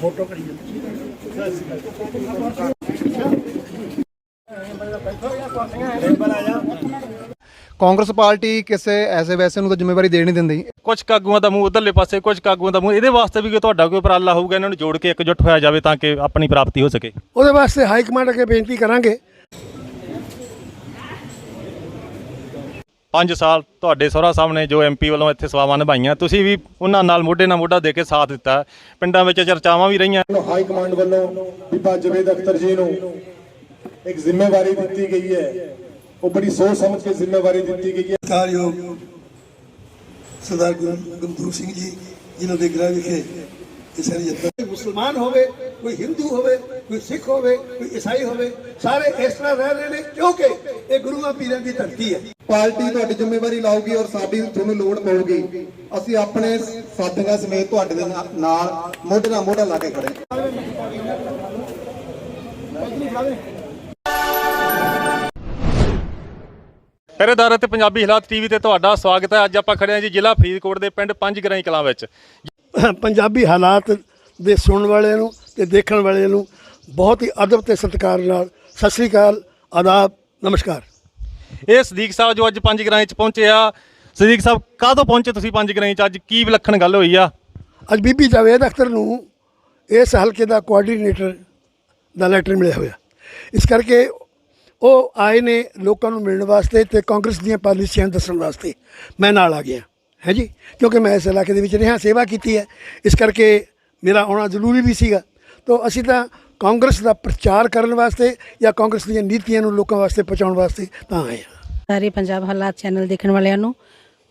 Photo ਕਰੀ Congress party ਕਿਸੇ ਐਸੇ ਵੈਸੇ ਨੂੰ ਤਾਂ ਜ਼ਿੰਮੇਵਾਰੀ ਦੇ ਨਹੀਂ ਦਿੰਦੀ। ਕੁਝ ਕਾਗੂਆਂ ਦਾ ਮੂੰਹ ਉਧਰਲੇ ਪਾਸੇ ਕੁਝ ਕਾਗੂਆਂ ਦਾ ਮੂੰਹ ਇਹਦੇ ਵਾਸਤੇ ਵੀ ਕੋਈ ਤੁਹਾਡਾ ਕੋਈ ਉਪਰਾਲਾ ਹੋਊਗਾ ਇਹਨਾਂ ਨੂੰ ਜੋੜ ਕੇ ਇਕਜੁੱਟ ਹੋਇਆ ਜਾਵੇ ਤਾਂ ਕਿ ਆਪਣੀ ਪ੍ਰਾਪਤੀ ਹੋ ਸਕੇ। ਉਹਦੇ ਵਾਸਤੇ ਹਾਈ ਕਮਾਂਡ ਅੱਗੇ ਬੇਨਤੀ ਕਰਾਂਗੇ। 5 ਸਾਲ ਤੁਹਾਡੇ ਸਹੁਰਾ ਸਾਹਿਬ ਨੇ ਜੋ ਐਮਪੀ ਵੱਲੋਂ ਇੱਥੇ ਸੇਵਾਵਾਂ ਨਿਭਾਈਆਂ ਤੁਸੀਂ ਵੀ ਉਹਨਾਂ ਨਾਲ ਮੋਢੇ ਨਾਲ ਮੋਢਾ ਦੇ ਕੇ ਸਾਥ ਦਿੱਤਾ। ਪਿੰਡਾਂ ਵਿੱਚ ਚਰਚਾਵਾਂ ਵੀ ਰਹੀਆਂ। ਹਾਈ ਕਮਾਂਡ ਵੱਲੋਂ ਬੀਬਾ ਜਵੇਦ ਅਖਤਰ ਜੀ ਨੂੰ ਇੱਕ ਜ਼ਿੰਮੇਵਾਰੀ ਦਿੱਤੀ ਗਈ ਹੈ। ਉਹ ਬੜੀ ਸੋਚ ਸਮਝ ਕੇ ਜ਼ਿੰਮੇਵਾਰੀ ਦਿੱਤੀ ਗਈ ਹੈ। ਸਤਿਕਾਰਯੋਗ ਸਰਦਾਰ ਗੁਰੂ ਗੰਦੂਰ ਸਿੰਘ ਜੀ ਜਿਨ੍ਹਾਂ ਦੇ ਗ੍ਰਹਿ ਵਿਖੇ ਇਹ ਸਾਰੀ ਜਨਤਾ ਕੋਈ ਮੁਸਲਮਾਨ ਹੋਵੇ ਕੋਈ ਹਿੰਦੂ ਹੋਵੇ ਕੋਈ ਸਿੱਖ ਹੋਵੇ ਕੋਈ ਈਸਾਈ ਹੋਵੇ ਸਾਰੇ ਇਸ ਤਰ੍ਹਾਂ ਰਹਿ ਰਹੇ ਨੇ ਕਿਉਂਕਿ ਇਹ ਗੁਰੂਆਂ ਪੀਰਾਂ ਦੀ ਧਰਤੀ ਹੈ। ਪਾਰਟੀ ਤੁਹਾਡੀ ਜ਼ਿੰਮੇਵਾਰੀ ਲਾਊਗੀ ਔਰ ਸਾਡੀ ਤੁਹਾਨੂੰ ਲੋੜ ਪਊਗੀ। ਅਸੀਂ ਆਪਣੇ ਸਾਥੀਆਂ ਸਮੇਤ ਤੁਹਾਡੇ ਦੇ ਨਾਲ ਮੋਢੇ ਨਾਲ ਮੋਢਾ ਲਾ ਕੇ ਖੜੇ ਹਾਂ। ਪਹਿਰੇਦਾਰ ਅਤੇ ਪੰਜਾਬੀ ਹਾਲਾਤ ਟੀਵੀ ਤੇ ਤੁਹਾਡਾ ਸਵਾਗਤ ਹੈ। ਅੱਜ ਆਪਾਂ ਖੜੇ ਹਾਂ ਜੀ ਜ਼ਿਲ੍ਹਾ ਫਰੀਦਕੋਟ ਦੇ ਪਿੰਡ ਪੰਜ ਗਰਾਈ ਕਲਾਂ ਵਿੱਚ। ਪੰਜਾਬੀ ਹਾਲਾਤ ਦੇ ਸੁਣਨ ਵਾਲਿਆਂ ਨੂੰ ਤੇ ਦੇਖਣ ਵਾਲਿਆਂ ਨੂੰ ਬਹੁਤ ਹੀ ਅਦਬ ਤੇ ਸਤਿਕਾਰ ਨਾਲ ਸਤਿ ਸ੍ਰੀ ਅਕਾਲ ਆਦਾਬ ਨਮਸਕਾਰ। ਇਹ ਸਦੀਕ ਸਾਹਿਬ ਜੋ ਅੱਜ ਪੰਜ ਗਰਾਈ ਚ ਪਹੁੰਚੇ ਆ, ਸਦੀਕ ਸਾਹਿਬ, ਕਾਹਦੋਂ ਪਹੁੰਚੇ ਤੁਸੀਂ ਪੰਜ ਗਰਾਈ ਚ? ਅੱਜ ਕੀ ਵਿਲੱਖਣ ਗੱਲ ਹੋਈ ਆ? ਅੱਜ ਬੀਬੀ ਜਾਵੇਦ ਅਖਤਰ ਨੂੰ ਇਸ ਹਲਕੇ ਦਾ ਕੋਆਰਡੀਨੇਟਰ ਦਾ ਲੈਟਰ ਮਿਲਿਆ ਹੋਇਆ। ਇਸ ਕਰਕੇ ਉਹ ਆਏ ਨੇ ਲੋਕਾਂ ਨੂੰ ਮਿਲਣ ਵਾਸਤੇ ਤੇ ਕਾਂਗਰਸ ਦੀਆਂ ਪਾਲਿਸੀਆਂ ਦੱਸਣ ਵਾਸਤੇ। ਮੈਂ ਨਾਲ ਆ ਗਿਆ, ਹੈ ਜੀ? ਕਿਉਂਕਿ ਮੈਂ ਇਸ ਇਲਾਕੇ ਦੇ ਵਿੱਚ ਰਿਹਾ, ਸੇਵਾ ਕੀਤੀ ਹੈ। ਇਸ ਕਰਕੇ ਮੇਰਾ ਆਉਣਾ ਜ਼ਰੂਰੀ ਵੀ ਸੀਗਾ। ਤੋਂ ਅਸੀਂ ਤਾਂ ਕਾਂਗਰਸ ਦਾ ਪ੍ਰਚਾਰ ਕਰਨ ਵਾਸਤੇ ਜਾਂ ਕਾਂਗਰਸ ਦੀਆਂ ਨੀਤੀਆਂ ਨੂੰ ਲੋਕਾਂ ਵਾਸਤੇ ਪਹੁੰਚਾਉਣ ਵਾਸਤੇ ਤਾਂ ਆਏ ਹਾਂ। ਸਾਰੇ ਪੰਜਾਬ ਹਾਲਾਤ ਚੈਨਲ ਦੇਖਣ ਵਾਲਿਆਂ ਨੂੰ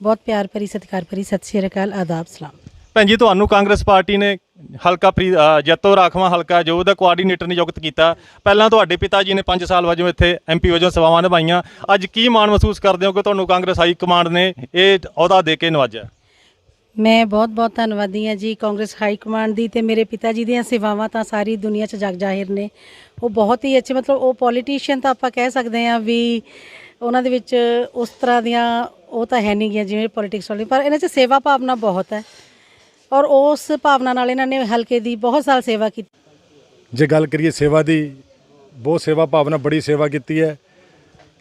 ਬਹੁਤ ਪਿਆਰ ਭਰੀ ਸਤਿਕਾਰ ਭਰੀ ਸਤਿ ਸ਼੍ਰੀ ਅਕਾਲ ਆਦਾਬ ਸਲਾਮ। ਭੈਣ ਜੀ ਤੁਹਾਨੂੰ ਕਾਂਗਰਸ ਪਾਰਟੀ ਨੇ ਹਲਕਾ ਜੈਤੋ ਰਾਖਵਾਂ ਹਲਕਾ ਜੋ ਉਹਦਾ ਕੋਆਰਡੀਨੇਟਰ ਨਿਯੁਕਤ ਕੀਤਾ। ਪਹਿਲਾਂ ਤੁਹਾਡੇ ਪਿਤਾ ਜੀ ਨੇ 5 ਸਾਲ ਵਜੋਂ ਇੱਥੇ ਐਮਪੀ ਵਜੋਂ ਸੇਵਾਵਾਂ ਨਿਭਾਈਆਂ। ਅੱਜ ਕੀ ਮਾਣ ਮਹਿਸੂਸ ਕਰਦੇ ਹੋ ਕਿ ਤੁਹਾਨੂੰ ਕਾਂਗਰਸ ਹਾਈ ਕਮਾਂਡ ਨੇ ਇਹ ਅਹੁਦਾ ਦੇ ਕੇ ਨਵਾਜਿਆ? ਮੈਂ ਬਹੁਤ ਬਹੁਤ ਧੰਨਵਾਦੀ ਹਾਂ ਜੀ ਕਾਂਗਰਸ ਹਾਈ ਕਮਾਂਡ ਦੀ ਤੇ ਮੇਰੇ ਪਿਤਾ ਜੀ ਦੀਆਂ ਸੇਵਾਵਾਂ ਤਾਂ ਸਾਰੀ ਦੁਨੀਆ 'ਚ ਜਗ ਜ਼ਾਹਿਰ ਨੇ। ਉਹ ਬਹੁਤ ਹੀ ਅੱਛੇ ਮਤਲਬ ਉਹ ਪੋਲੀਟੀਸ਼ੀਅਨ ਤਾਂ ਆਪਾਂ ਕਹਿ ਸਕਦੇ ਹਾਂ ਵੀ ਉਹਨਾਂ ਦੇ ਵਿੱਚ ਉਸ ਤਰ੍ਹਾਂ ਦੀਆਂ ਉਹ ਤਾਂ ਹੈ ਨਹੀਂ ਗਿਆ ਜਿਵੇਂ ਪੋਲਿਟਿਕਸ ਵਾਲੀ, ਪਰ ਇਹਨਾਂ 'ਚ ਸੇਵਾ ਭਾਵਨਾ ਬਹੁਤ ਹੈ। ਔਰ ਉਸ ਭਾਵਨਾ ਨਾਲ ਇਹਨਾਂ ਨੇ ਹਲਕੇ ਦੀ ਬਹੁਤ ਸਾਲ ਸੇਵਾ ਕੀਤੀ। ਜੇ ਗੱਲ ਕਰੀਏ ਸੇਵਾ ਦੀ, ਬਹੁਤ ਸੇਵਾ ਭਾਵਨਾ, ਬੜੀ ਸੇਵਾ ਕੀਤੀ ਹੈ।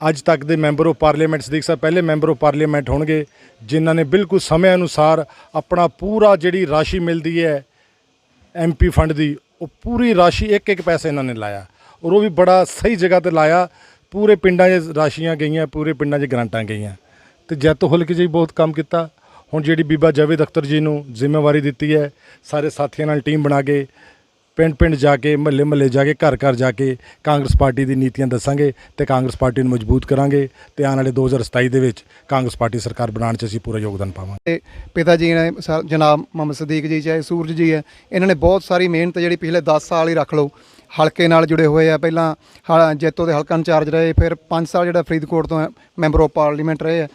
ਅੱਜ ਤੱਕ ਦੇ member of parliament Sadiq Sahib, ਪਹਿਲੇ ਮੈਂਬਰ ਆਫ ਪਾਰਲੀਮੈਂਟ ਹੋਣਗੇ, ਜਿਨ੍ਹਾਂ ਨੇ ਬਿਲਕੁਲ ਸਮੇਂ ਅਨੁਸਾਰ ਆਪਣਾ ਪੂਰਾ ਜਿਹੜੀ ਰਾਸ਼ੀ ਮਿਲਦੀ ਹੈ ਐਮਪੀ ਫੰਡ ਦੀ, ਉਹ ਪੂਰੀ ਰਾਸ਼ੀ ਇੱਕ ਇੱਕ ਪੈਸੇ ਇਹਨਾਂ ਨੇ ਲਾਇਆ। ਔਰ ਉਹ ਵੀ ਬੜਾ ਸਹੀ ਜਗ੍ਹਾ ਤੇ ਲਾਇਆ। ਪੂਰੇ ਪਿੰਡਾਂ 'ਚ ਰਾਸ਼ੀਆਂ ਗਈਆਂ, ਪੂਰੇ ਪਿੰਡਾਂ 'ਚ ਗ੍ਰਾਂਟਾਂ ਗਈਆਂ। ਤੇ ਜੈਤੋ ਹਲਕੇ 'ਚ ਬਹੁਤ ਕੰਮ ਕੀਤਾ। ਹੁਣ ਜਿਹੜੀ ਬੀਬਾ ਜਾਵੇਦ ਅਖਤਰ ਜੀ ਨੂੰ ਜ਼ਿੰਮੇਵਾਰੀ ਦਿੱਤੀ ਹੈ, ਸਾਰੇ ਸਾਥੀਆਂ ਨਾਲ ਟੀਮ ਬਣਾ ਕੇ ਪਿੰਡ ਪਿੰਡ ਜਾ ਕੇ ਮਹੱਲੇ ਮਹੱਲੇ ਜਾ ਕੇ ਘਰ ਘਰ ਜਾ ਕੇ ਕਾਂਗਰਸ ਪਾਰਟੀ ਦੀ ਨੀਤੀਆਂ ਦੱਸਾਂਗੇ ਤੇ ਕਾਂਗਰਸ ਪਾਰਟੀ ਨੂੰ ਮਜ਼ਬੂਤ ਕਰਾਂਗੇ ਤੇ ਆਉਣ ਵਾਲੇ 2027 ਦੇ ਵਿੱਚ ਕਾਂਗਰਸ ਪਾਰਟੀ ਸਰਕਾਰ ਬਣਾਉਣ 'ਚ ਅਸੀਂ ਪੂਰਾ ਯੋਗਦਾਨ ਪਾਵਾਂਗੇ। ਤੇ ਪਿਤਾ ਜੀ ਨੇ ਸਰ- ਜਨਾਬ ਮੁਹੰਮਦ ਸਦੀਕ ਜੀ, ਚਾਹੇ ਸੂਰਜ ਜੀ ਹੈ, ਇਹਨਾਂ ਨੇ ਬਹੁਤ ਸਾਰੀ ਮਿਹਨਤ ਜਿਹੜੀ ਪਿਛਲੇ 10 ਸਾਲ ਹੀ ਰੱਖ ਲਓ। ਹਲਕੇ ਨਾਲ ਜੁੜੇ ਹੋਏ ਆ, ਪਹਿਲਾਂ ਹ- ਜੈਤੋ ਦੇ ਹਲਕਾ ਇੰਚਾਰਜ ਰਹੇ, ਫਿਰ 5 ਸਾਲ ਜਿਹੜਾ ਫਰੀਦਕੋਟ ਤੋਂ ਮੈਂਬਰ ਆਫ ਪਾਰਲੀਮੈਂਟ ਰਹੇ ਆ।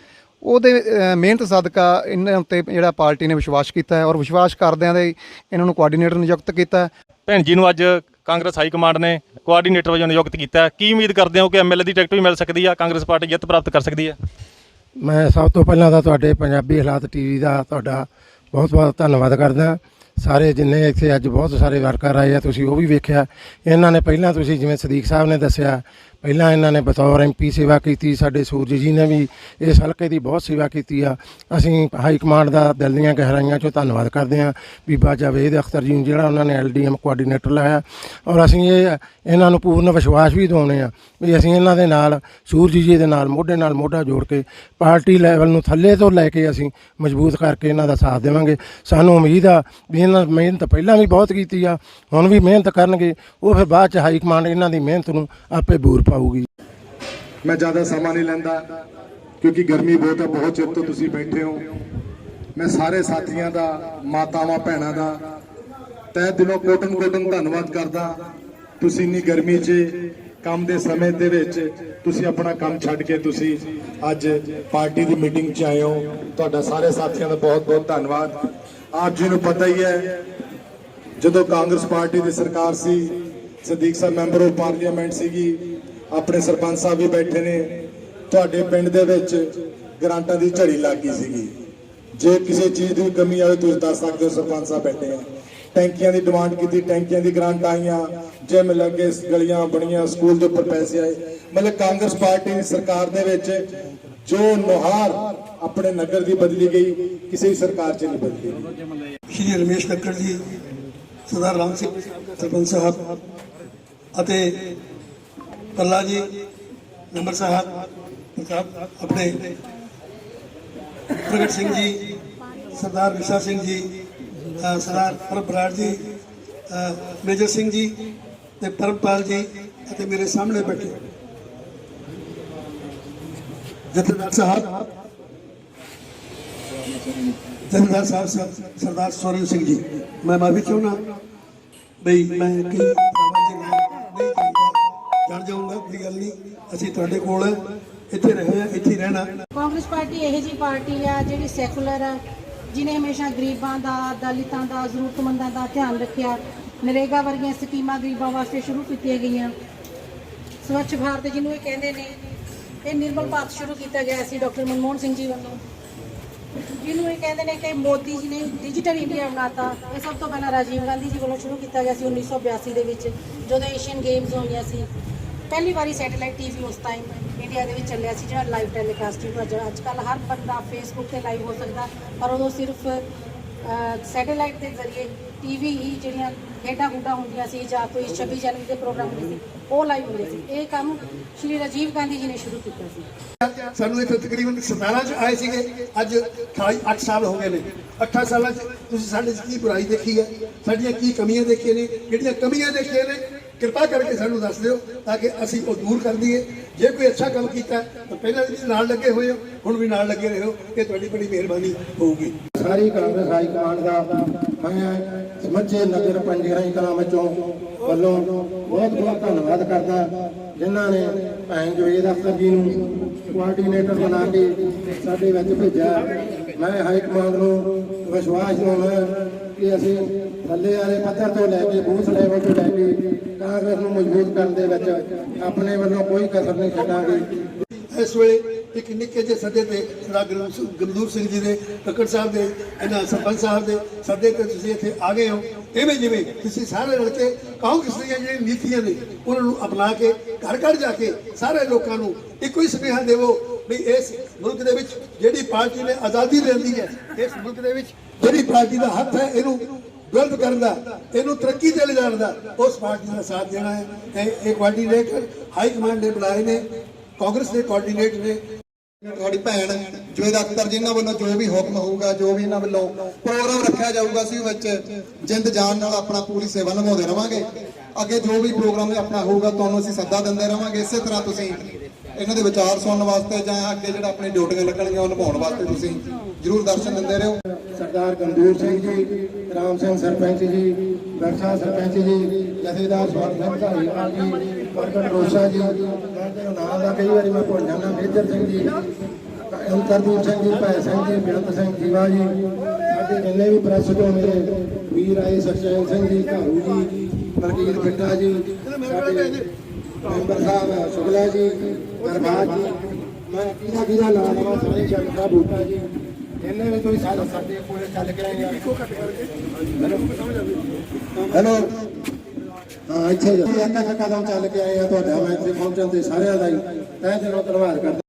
ਉਹਦੇ ਮਿਹਨਤ ਸਦਕਾ ਇਹਨਾਂ ਉੱਤੇ ਜਿਹੜਾ ਪਾਰਟੀ ਨੇ ਵਿਸ਼ਵਾਸ ਕੀਤਾ ਹੈ ਔਰ ਵਿਸ਼ਵਾਸ ਕਰਦਿਆਂ ਦੇ ਇਹਨਾਂ ਨੂੰ ਕੋਆਰਡੀਨੇਟਰ ਨਿਯੁਕਤ ਕੀਤਾ ਹੈ। ਭੈਣ ਜੀ ਨੂੰ ਅੱਜ ਕਾਂਗਰਸ ਹਾਈ ਕਮਾਂਡ ਨੇ ਕੋਆਰਡੀਨੇਟਰ ਵਜੋਂ ਨਿਯੁਕਤ ਕੀਤਾ ਹੈ। ਕੀ ਉਮੀਦ ਕਰਦੇ ਹੋ ਕਿ ਐਮਐਲਏ ਦੀ ਟਿਕਟ ਵੀ ਮਿਲ ਸਕਦੀ ਹੈ ਕਾਂਗਰਸ ਪਾਰਟੀ ਜਿੱਤ ਪ੍ਰਾਪਤ ਕਰ ਸਕਦੀ ਹੈ ਮੈਂ ਸਭ ਤੋਂ ਪਹਿਲਾਂ ਤਾਂ ਤੁਹਾਡੇ ਪੰਜਾਬੀ ਹਾਲਾਤ ਟੀਵੀ ਦਾ ਤੁਹਾਡਾ ਬਹੁਤ ਬਹੁਤ ਧੰਨਵਾਦ ਕਰਦਾ ਸਾਰੇ ਜਿੰਨੇ ਇੱਥੇ ਅੱਜ ਬਹੁਤ ਸਾਰੇ ਵਰਕਰ ਆਏ ਆ ਤੁਸੀਂ ਉਹ ਵੀ ਵੇਖਿਆ ਇਹਨਾਂ ਨੇ ਪਹਿਲਾਂ ਤੁਸੀਂ ਜਿਵੇਂ ਸਦੀਕ ਸਾਹਿਬ ਨੇ ਦੱਸਿਆ ਪਹਿਲਾਂ ਇਹਨਾਂ ਨੇ ਬਤੌਰ ਐਮਪੀ ਸੇਵਾ ਕੀਤੀ, ਸਾਡੇ ਸੂਰਜ ਜੀ ਨੇ ਵੀ ਇਸ ਹਲਕੇ ਦੀ ਬਹੁਤ ਸੇਵਾ ਕੀਤੀ ਆ। ਅਸੀਂ ਹਾਈ ਕਮਾਂਡ ਦਾ ਦਿਲ ਦੀਆਂ ਗਹਿਰਾਈਆਂ ਚੋਂ ਧੰਨਵਾਦ ਕਰਦੇ ਹਾਂ। ਬੀਬਾ ਜਾਵੇਦ ਅਖਤਰ ਜੀ ਨੂੰ ਜਿਹੜਾ ਉਹਨਾਂ ਨੇ ਐਲਡੀਐਮ ਕੋਆਰਡੀਨੇਟਰ ਲਾਇਆ ਔਰ ਅਸੀਂ ਇਹ ਇਹਨਾਂ ਨੂੰ ਪੂਰਨ ਵਿਸ਼ਵਾਸ ਵੀ ਦਿਵਾਉਂਦੇ ਆ ਵੀ ਅਸੀਂ ਇਹਨਾਂ ਦੇ ਨਾਲ, ਸੂਰਜ ਜੀ ਦੇ ਨਾਲ, ਮੋਢੇ ਨਾਲ ਮੋਢਾ ਜੋੜ ਕੇ ਪਾਰਟੀ ਲੈਵਲ ਨੂੰ ਥੱਲੇ ਤੋਂ ਲੈ ਕੇ ਅਸੀਂ ਮਜ਼ਬੂਤ ਕਰਕੇ ਇਹਨਾਂ ਦਾ ਸਾਥ ਦੇਵਾਂਗੇ। ਸਾਨੂੰ ਉਮੀਦ ਆ ਵੀ ਇਹਨਾਂ ਮਿਹਨਤ ਪਹਿਲਾਂ ਵੀ ਬਹੁਤ ਕੀਤੀ ਆ, ਹੁਣ ਵੀ ਮਿਹਨਤ ਕਰਨਗੇ, ਉਹ ਫਿਰ ਬਾਅਦ ਚ ਹਾਈ ਕਮਾਂਡ ਇਹਨਾਂ ਦੀ ਮਿਹਨਤ ਨੂੰ ਆਪੇ ਬੂਰ ਪਾਊਗੀ। ਮੈਂ ਜ਼ਿਆਦਾ ਸਮਾਂ ਨਹੀਂ ਲੈਂਦਾ, ਕਿਉਂਕਿ ਗਰਮੀ ਬਹੁਤ ਹੈ ਬਹੁਤ ਚਿਰ ਤੋਂ ਤੁਸੀਂ ਬੈਠੇ ਹੋ। ਮੈਂ ਸਾਰੇ ਸਾਥੀਆਂ ਦਾ, ਮਾਤਾਵਾਂ, ਭੈਣਾਂ ਦਾ ਤਹਿ ਦਿਲੋਂ ਕੋਟਨ ਕੋਟਨ ਧੰਨਵਾਦ ਕਰਦਾ। ਤੁਸੀਂ ਇੰਨੀ ਗਰਮੀ 'ਚ, ਕੰਮ ਦੇ ਸਮੇਂ ਦੇ ਵਿੱਚ ਤੁਸੀਂ ਆਪਣਾ ਕੰਮ ਛੱਡ ਕੇ ਤੁਸੀਂ ਅੱਜ ਪਾਰਟੀ ਦੀ ਮੀਟਿੰਗ 'ਚ ਆਏ ਹੋ। ਤੁਹਾਡਾ ਸਾਰੇ ਸਾਥੀਆਂ ਦਾ ਬਹੁਤ ਬਹੁਤ ਧੰਨਵਾਦ। ਆਪ ਜੀ ਨੂੰ ਪਤਾ ਹੀ ਹੈ, ਜਦੋਂ ਕਾਂਗਰਸ ਪਾਰਟੀ ਦੀ ਸਰਕਾਰ ਸੀ, Sadiq Sahib member of parliament ਸੀਗੀ ਆਪਣੇ ਸਰਪੰਚ ਸਾਹਿਬ ਵੀ ਬੈਠੇ ਨੇ। ਤੁਹਾਡੇ ਪਿੰਡ ਦੇ ਵਿੱਚ ਗ੍ਰਾਂਟਾਂ ਦੀ ਝੜੀ ਲੱਗ ਗਈ ਸੀਗੀ। ਜੇ ਕਿਸੇ ਚੀਜ਼ ਦੀ ਕਮੀ ਆਵੇ, ਤੁਸੀਂ ਦੱਸ ਸਕਦੇ ਹੋ, ਸਰਪੰਚ ਸਾਹਿਬ ਬੈਠੇ ਆ। ਟੈਂਕੀਆਂ ਦੀ ਡਿਮਾਂਡ ਕੀਤੀ, ਟੈਂਕੀਆਂ ਦੀ ਗ੍ਰਾਂਟ ਆਈਆਂ। ਜਿਮ ਲੱਗੇ, ਗਲੀਆਂ ਬਣੀਆਂ, ਸਕੂਲ ਦੇ ਉੱਪਰ ਪੈਸੇ ਆਏ। ਮਤਲਬ ਕਾਂਗਰਸ ਪਾਰਟੀ ਦੀ ਸਰਕਾਰ ਦੇ ਵਿੱਚ ਜੋ ਨੁਹਾਰ ਆਪਣੇ ਨਗਰ ਦੀ ਬਦਲੀ ਗਈ, ਕਿਸੇ ਵੀ ਸਰਕਾਰ 'ਚ ਨਹੀਂ ਬਦਲੀ ਸ਼੍ਰੀ ਰਮੇਸ਼ ਕੱਕੜ ਜੀ, ਸਰਦਾਰ ਰਾਮ ਸਿੰਘ ਸਰਪੰਚ ਸਾਹਿਬ ਅਤੇ ਪੱਲਾ ਜੀ ਨੰਬਰ ਸਾਹਿਬ ਆਪਣੇ ਪ੍ਰਗਟ ਸਿੰਘ ਜੀ, ਸਰਦਾਰ ਵਿਸ਼ਾ ਸਿੰਘ ਜੀ ਸਰਦਾਰ ਪਰਮ ਜੀ ਮੇਜਰ ਸਿੰਘ ਜੀ ਤੇ ਪਰਮਪਾਲ ਜੀ ਅਤੇ ਮੇਰੇ ਸਾਹਮਣੇ ਬੈਠੇ ਜਥੇਦਾਰ ਸਾਹਿਬ ਜਥੇਦਾਰ ਸਾਹਿਬ ਸਰਦਾਰ ਸੋਰਨ ਸਿੰਘ ਜੀ। ਮੈਂ ਮਾਫੀ ਚਾਹੁੰਦਾ ਬਈ ਮੈਂ ਕਈ ਅਸੀਂ ਤੁਹਾਡੇ ਕੋਲ ਇੱਥੇ ਰਹੇ ਇੱਥੇ ਰਹਿਣਾ। ਕਾਂਗਰਸ ਪਾਰਟੀ ਇਹੋ ਜੀ ਪਾਰਟੀ ਆ ਜਿਹੜੀ ਸੈਕੂਲਰ ਆ ਜਿਨੇ ਹਮੇਸ਼ਾ ਗਰੀਬਾਂ ਦਾ, ਦਲਿਤਾਂ ਦਾ, ਜ਼ਰੂਰਤਮੰਦਾਂ ਦਾ ਧਿਆਨ ਰੱਖਿਆ। ਨਰੇਗਾ ਵਰਗੀਆਂ ਸਕੀਮਾਂ ਗਰੀਬਾਂ ਵਾਸਤੇ ਸ਼ੁਰੂ ਕੀਤੀਆਂ ਗਈਆਂ। ਸਵੱਛ ਭਾਰਤ ਜਿਹਨੂੰ ਇਹ ਕਹਿੰਦੇ ਨੇ, ਇਹ ਨਿਰਮਲ ਭਾਰਤ ਸ਼ੁਰੂ ਕੀਤਾ ਗਿਆ ਸੀ ਡਾਕਟਰ ਮਨਮੋਹਨ ਸਿੰਘ ਜੀ ਵੱਲੋਂ। ਜਿਹਨੂੰ ਇਹ ਕਹਿੰਦੇ ਨੇ ਕਿ ਮੋਦੀ ਜੀ ਨੇ ਡਿਜੀਟਲ ਇੰਡੀਆ ਬਣਾਤਾ। ਇਹ ਸਭ ਤੋਂ ਪਹਿਲਾਂ ਰਾਜੀਵ ਗਾਂਧੀ ਜੀ ਵੱਲੋਂ ਸ਼ੁਰੂ ਕੀਤਾ ਗਿਆ ਸੀ 1982 ਦੇ ਵਿੱਚ, ਜਦੋਂ ਏਸ਼ੀਅਨ ਗੇਮਸ ਹੋਈਆਂ ਸੀ। ਪਹਿਲੀ ਵਾਰੀ ਸੈਟੇਲਾਈਟ ਟੀਵੀ ਉਸ ਟਾਈਮ ਇੰਡੀਆ ਦੇ ਵਿੱਚ ਚੱਲਿਆ ਸੀ ਜਿਹੜਾ ਲਾਈਵ ਟੈਲੀਕਾਸਟਿੰਗ ਅੱਜ ਅੱਜ ਕੱਲ ਹਰ ਬੰਦਾ ਫੇਸਬੁੱਕ ਤੇ ਲਾਈਵ ਹੋ ਸਕਦਾ, ਪਰ ਉਦੋਂ ਸਿਰਫ ਸੈਟੇਲਾਈਟ ਦੇ ਜ਼ਰੀਏ ਟੀਵੀ ਹੀ ਜਿਹੜੀਆਂ ਖੇਡਾਂ ਖੂਡਾਂ ਹੁੰਦੀਆਂ ਸੀ ਜਾਂ ਕੋਈ 26 ਜਨਵਰੀ ਦੇ ਪ੍ਰੋਗਰਾਮ ਹੁੰਦੇ ਸੀ, ਉਹ ਲਾਈਵ ਹੁੰਦੇ ਸੀ। ਇਹ ਕੰਮ ਸ਼੍ਰੀ ਰਾਜੀਵ ਗਾਂਧੀ ਜੀ ਨੇ ਸ਼ੁਰੂ ਕੀਤਾ ਸੀ। ਸਾਨੂੰ ਇੱਥੇ ਤਕਰੀਬਨ 17 ਚ ਆਏ ਸੀਗੇ, ਅੱਜ 28 8 ਸਾਲ ਹੋ ਗਏ ਨੇ। 8 ਸਾਲਾਂ ਚ ਤੁਸੀਂ ਸਾਡੇ 'ਚ ਕੀ ਬੁਰਾਈ ਦੇਖੀ ਹੈ? ਸਾਡੀਆਂ ਕੀ ਕਮੀਆਂ ਦੇਖੀਆਂ ਨੇ? ਜਿਹੜੀਆਂ ਕਮੀਆਂ ਦੇਖੀਆਂ ਨੇ? ਕਿਰਪਾ ਕਰਕੇ ਸਾਨੂੰ ਦੱਸ ਦਿਓ ਤਾਂ ਕਿ ਅਸੀਂ ਉਹ ਦੂਰ ਕਰ ਦਈਏ। ਜੇ ਕੋਈ ਅੱਛਾ ਕੰਮ ਕੀਤਾ, ਤਾਂ ਪਹਿਲਾਂ ਵੀ ਨਾਲ ਲੱਗੇ ਹੋਏ ਹੋ, ਹੁਣ ਵੀ ਨਾਲ ਲੱਗੇ ਰਹੋ ਇਹ ਤੁਹਾਡੀ ਬੜੀ ਮਿਹਰਬਾਨੀ ਹੋਊਗੀ। ਸਾਰੀ ਕਾਂਗਰਸ ਹਾਈ ਕਮਾਂਡ ਦਾ ਮੈਂ ਸਮੁੱਚੇ ਨਗਰ ਪੰਜੀਰਾਂ ਕਲਾਂ ਵਿੱਚੋਂ ਵੱਲੋਂ ਬਹੁਤ ਬਹੁਤ ਧੰਨਵਾਦ ਕਰਦਾ, ਜਿਨ੍ਹਾਂ ਨੇ ਭੈਣ ਜਵੇਦ ਅਖਤਰ ਜੀ ਨੂੰ ਕੋਆਰਡੀਨੇਟਰ ਬਣਾ ਕੇ ਸਾਡੇ ਵਿੱਚ ਭੇਜਿਆ। ਮੈਂ ਹਾਈ ਕਮਾਂਡ ਨੂੰ ਵਿਸ਼ਵਾਸ ਦਿਵਾਉਣਾ ਕਿ ਅਸੀਂ ਥੱਲੇ ਵਾਲੇ ਪੱਧਰ ਤੋਂ ਲੈ ਕੇ ਬੂਥ ਲੈਵਲ ਤੋਂ ਲੈ ਕੇ ਕਾਂਗਰਸ ਨੂੰ ਮਜ਼ਬੂਤ ਕਰਨ ਦੇ ਵਿੱਚ ਆਪਣੇ ਵੱਲੋਂ ਕੋਈ ਕਸਰ ਨਹੀਂ ਛੱਡਾਂਗੇ। ਇਸ ਵੇਲੇ ਇੱਕ ਨਿੱਕੇ ਜਿਹੇ ਸੱਦੇ ਤੇ ਸਰਦਾਰ ਗੁਰੂ- ਸਿੰਘ ਜੀ ਦੇ ਕੱਕੜ ਸਾਹਿਬ ਦੇ, ਇਹਨਾਂ ਸਰਪੰਚ ਸਾਹਿਬ ਦੇ ਸੱਦੇ ਤੇ ਤੁਸੀਂ ਇੱਥੇ ਆ ਗਏ ਹੋ। ਇਵੇਂ ਜਿਵੇਂ ਤੁਸੀਂ ਸਾਰੇ ਰਲ ਕੇ ਕਾਂਗਰਸ ਦੀਆਂ ਜਿਹੜੀਆਂ ਨੀਤੀਆਂ ਨੇ, ਉਹਨਾਂ ਨੂੰ ਅਪਣਾ ਕੇ, ਘਰ ਘਰ ਜਾ ਕੇ ਸਾਰੇ ਲੋਕਾਂ ਨੂੰ ਇੱਕੋ ਹੀ ਸੁਨੇਹਾ ਦੇਵੋ ਵੀ ਇਸ ਮੁਲਕ ਦੇ ਵਿੱਚ ਜਿਹੜੀ ਪਾਰਟੀ ਨੇ ਆਜ਼ਾਦੀ ਲੈਂਦੀ ਹੈ, ਇਸ ਮੁਲਕ ਦੇ ਵਿੱਚ ਜਿਹੜੀ ਪਾਰਟੀ ਦਾ ਹੱਥ ਹੈ, ਇਹਨੂੰ ਡਿਵੈਲਪ ਕਰਨ ਦਾ, ਇਹਨੂੰ ਤਰੱਕੀ ਤੇ ਲਿਜਾਣ ਦਾ, ਉਸ ਪਾਰਟੀ ਦਾ ਸਾਥ ਦੇਣਾ ਹੈ। ਇਹ ਇਹ ਕੋਆਰਡੀਨੇਟਰ ਹਾਈ ਕਮਾਂਡ ਨੇ ਬੁਲਾਏ ਨੇ, ਕਾਂਗਰਸ ਦੇ ਕੋਆਰਡੀਨੇਟਰ ਨੇ। ਤੁਹਾਡੀ ਭੈਣ ਜਵੇਦ ਅਖਤਰ ਜੀ ਵੱਲੋਂ ਜੋ ਵੀ ਹੁਕਮ ਹੋਊਗਾ, ਜੋ ਵੀ ਇਹਨਾਂ ਵੱਲੋਂ ਪ੍ਰੋਗਰਾਮ ਰੱਖਿਆ ਜਾਊਗਾ ਅਸੀਂ ਵਿੱਚ ਜਿੰਦ ਜਾਨ ਨਾਲ ਆਪਣਾ ਪੂਰੀ ਸੇਵਾ ਨਿਭਾਉਂਦੇ ਰਵਾਂਗੇ। ਅੱਗੇ ਜੋ ਵੀ ਪ੍ਰੋਗਰਾਮ ਆਪਣਾ ਹੋਊਗਾ, ਤੁਹਾਨੂੰ ਅਸੀਂ ਸੱਦਾ ਦਿੰਦੇ ਰਵਾਂਗੇ। ਇਸੇ ਤਰ੍ਹਾਂ ਤੁਸੀਂ ਇਹਨਾਂ ਦੇ ਵਿਚਾਰ ਸੁਣਨ ਵਾਸਤੇ ਜਾਂ ਅੱਗੇ ਜਿਹੜਾ ਆਪਣੀ ਡਿਊਟੀਆਂ ਲੱਗਣਗੀਆਂ ਉਹ ਨਿਭਾਉਣ ਵਾਸਤੇ ਤੁਸੀਂ ਜਰੂਰ ਦਰਸ਼ਨ ਦਿੰਦੇ ਰਹੋ। ਸਰਦਾਰ ਗੰਦੂਰ ਸਿੰਘ ਜੀ, ਰਾਮ ਸਿੰਘ ਸਰਪੰਚ ਜੀ ਬਰਸਾ ਸਰਪੰਚ ਜੀ, ਜਥੇਦਾਰ ਸਵਾਲ ਸਿੰਘ ਜੀ, ਪ੍ਰਗਟ ਰੋਸ਼ਾ ਜੀ, ਮੈਂ ਤੇ ਨਾਮ ਦਾ ਕਈ ਵਾਰੀ ਮੈਂ ਭੁੱਲ ਜਾਂਦਾ, ਮੇਜਰ ਸਿੰਘ ਜੀ ਅੰਤਰਦੀਪ ਸਿੰਘ ਜੀ, ਭੈ ਸਿੰਘ ਜੀ ਬਿਰਤ ਸਿੰਘ ਜੀਵਾ ਜੀ, ਸਾਡੇ ਜਿੰਨੇ ਵੀ ਪ੍ਰੈਸ ਤੋਂ ਮੇਰੇ ਵੀਰ ਆਏ ਸਚੈਨ ਸਿੰਘ ਜੀ, ਘਾਰੂ ਜੀ ਮਲਕੀਤ ਬਿੱਟਾ ਜੀ, ਸਾਡੇ ਮੈਂਬਰ ਸਾਹਿਬ ਸ਼ੁਕਲਾ ਜੀ ਗਰਬਾਜ ਜੀ, ਮੈਂ ਕਿਹਦਾ ਕਿਹਦਾ ਨਾਮ ਲਵਾਂ ਸਾਰੇ ਜੱਟ ਬੂਟਾ ਜੀ। ਇਹਨੇ ਵੀ ਕੋਈ ਸਾਡੇ ਸਾਡੇ ਕੋਲੇ ਚੱਲ ਕੇ ਆਏ ਇੱਕੋ ਘੱਟ ਕਰਕੇ ਹੈਲੋ ਹਾਂ ਇੱਥੇ ਇੱਕ ਇੱਕ ਕਦਮ ਚੱਲ ਕੇ ਆਏ ਆ ਤੁਹਾਡਾ, ਮੈਂ ਇੱਥੇ ਪਹੁੰਚਣ ਤੇ ਸਾਰਿਆਂ ਦਾ ਹੀ ਤਹਿ ਦਿਲੋਂ ਧੰਨਵਾਦ ਕਰਦਾ।